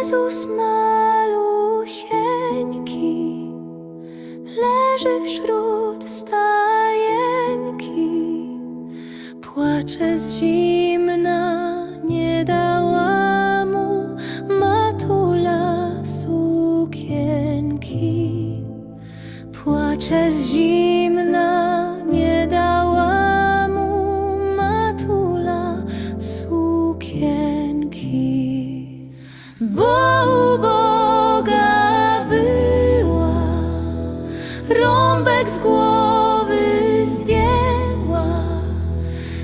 Jezus malusieńki leży wśród stajenki. Płacze z zimna, nie dała mu matula sukienki. Płacze z zimna, rąbek z głowy zdjęła,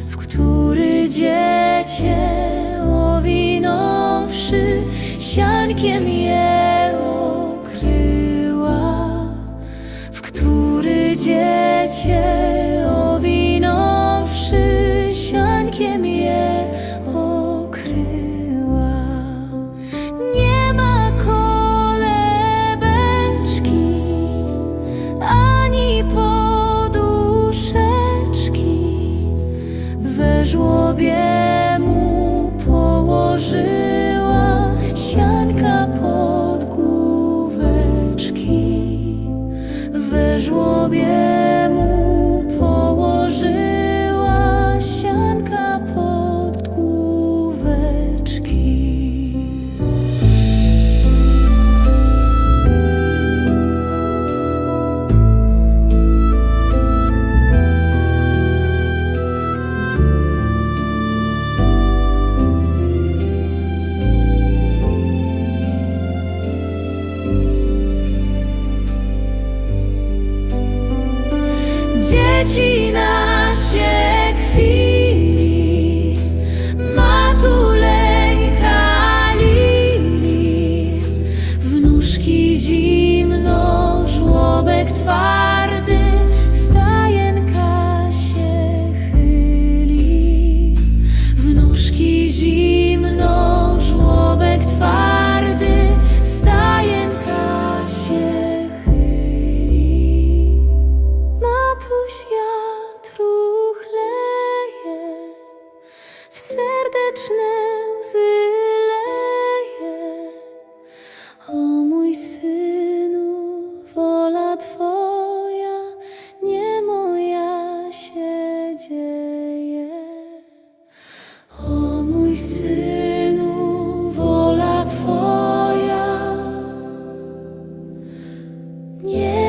w który dziecię owinąwszy, siankiem je okryła w który dziecię Dzieci nasze kwili, matuleńka lili, w nóżki zimno, żłobek twardy, stajenka się chyli. W nóżki zimno, się dzieje. O mój synu, wola Twoja. Nie